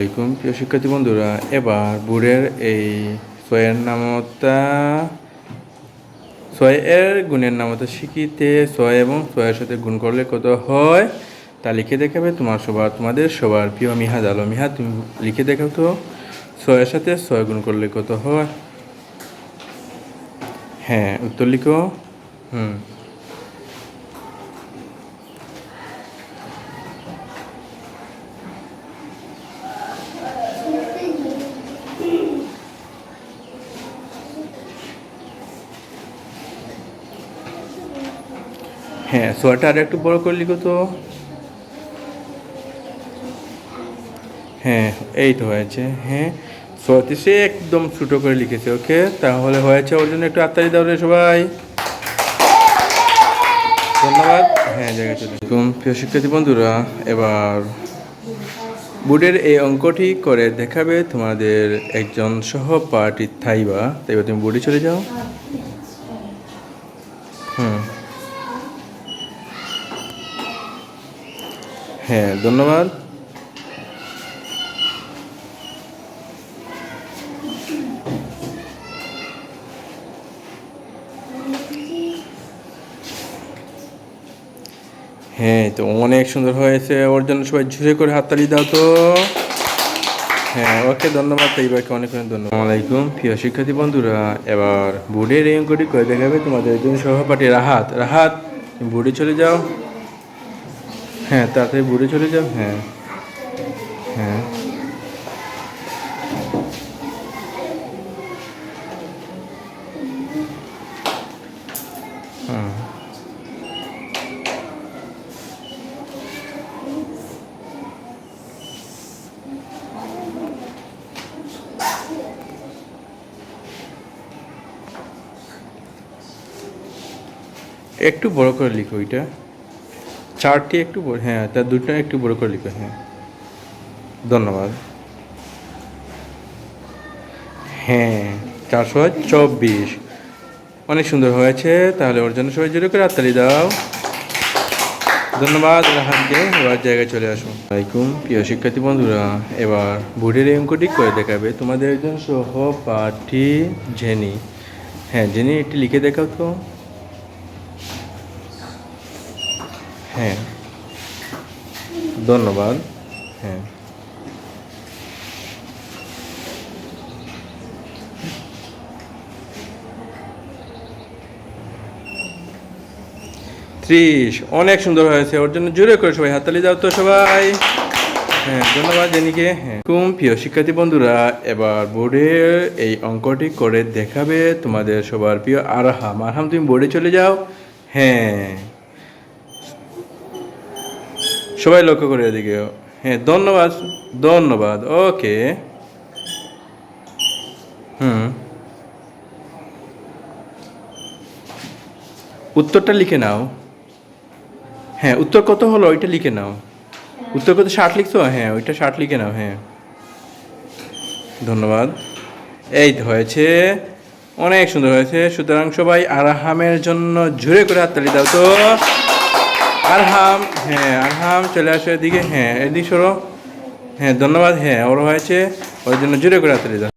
আসসালামাইকুম প্রিয় শিক্ষার্থী বন্ধুরা, এবার বোর্ডের এই ছয়ের নামতা ছয় এর গুণের নামতা শিখিতে, ছয় এবং ছয়ের সাথে গুণ করলে কত হয়? তা লিখে দেখাবে তোমার সবার, তোমাদের সবার প্রিয় মিহাদ আলো মিহাদ তুমি লিখে দেখাও তো। ছয়ের সাথে ছয় গুণ করলে কত হয়? হ্যাঁ উত্তর লিখো। হুম। হ্যাঁ সোয়াটা একটু বড় করে লিখো তো। হ্যাঁ এই তো হয়েছে হ্যাঁ। সোয়াতে সে একদম ছোটো করে লিখেছে, ওকে? তাহলে হয়েছে ওর জন্য একটু আত্মারি দাও রে সবাই। ধন্যবাদ। হ্যাঁ জায়গায় চলে প্রিয় শিক্ষার্থী বন্ধুরা, এবার বোর্ডের এই অঙ্কটি করে দেখাবে তোমাদের একজন সহ সহপাঠী থাইবা। তাই তুমি বোর্ডে চলে যাও। হুম। হ্যাঁ ধন্যবাদ। হ্যাঁ তো অনেক সুন্দর হয়েছে। ওর জন্য সবাই ঝুড়ে করে হাততালি দাও তো। হ্যাঁ ওকে ধন্যবাদ। তাইবাকে অনেক অনেক ধন্যবাদ। আসসালামাইকুম প্রিয় শিক্ষার্থী বন্ধুরা, এবার বোর্ডের এই অঙ্কটি করে দেখাবে তোমাদের একজন সহপাঠী রাহাত। রাহাত, বোর্ডে চলে যাও। হ্যাঁ তাড়াতাড়ি বোর্ডে চলে যাও। হ্যাঁ। হ্যাঁ। একটু বড় করে লিখো ওইটা। চারটি একটু হ্যাঁ তার দুটো একটু বড় করে লিখো হ্যাঁ। ধন্যবাদ। হ্যাঁ চারশো চব্বিশ। অনেক সুন্দর হয়েছে, তাহলে ওর জন্য সবাই জোরে করে হাততালি দাও। ধন্যবাদ রাহাতকে এবার জায়গায় চলে আসুন। আলাইকুম, প্রিয় শিক্ষার্থী বন্ধুরা, এবার বোর্ডের অঙ্কটি করে দেখাবে। তোমাদের একজন সহপাঠী জেনি। হ্যাঁ জেনি, একটি লিখে দেখাও তো। হ্যাঁ। ধন্যবাদ। হ্যাঁ। ত্রিশ, অনেক সুন্দর হয়েছে, ওর জন্য জোরে করে সবাই হাততালি যাও তো সবাই। হ্যাঁ ধন্যবাদ জেনিকে। হ্যাঁ। কুম, প্রিয় শিক্ষার্থী বন্ধুরা, এবার বোর্ডে এই অঙ্কটি করে দেখাবে তোমাদের সবার প্রিয় আরহাম। আরহাম, তুমি বোর্ডে চলে যাও। হ্যাঁ। সবাই লক্ষ্য করে এদিকে। হ্যাঁ ধন্যবাদ ধন্যবাদ। ওকে। হুম। উত্তরটা লিখে নাও। হ্যাঁ উত্তর কত হলো? ওইটা লিখে নাও। উত্তর কত? ষাট লিখছো? হ্যাঁ ওইটা ষাট লিখে নাও হ্যাঁ। ধন্যবাদ। এই হয়েছে। অনেক সুন্দর হয়েছে। সুতরাং সবাই আরহামের জন্য ঝুড়ে করে হাততালি দাও তো। আরহাম হ্যাঁ আর হাম চলে আসো এদিকে হ্যাঁ এদিক সরো। হ্যাঁ ধন্যবাদ হ্যাঁ ওর হয়েছে, ওর জন্য জুড়ে করে দাও।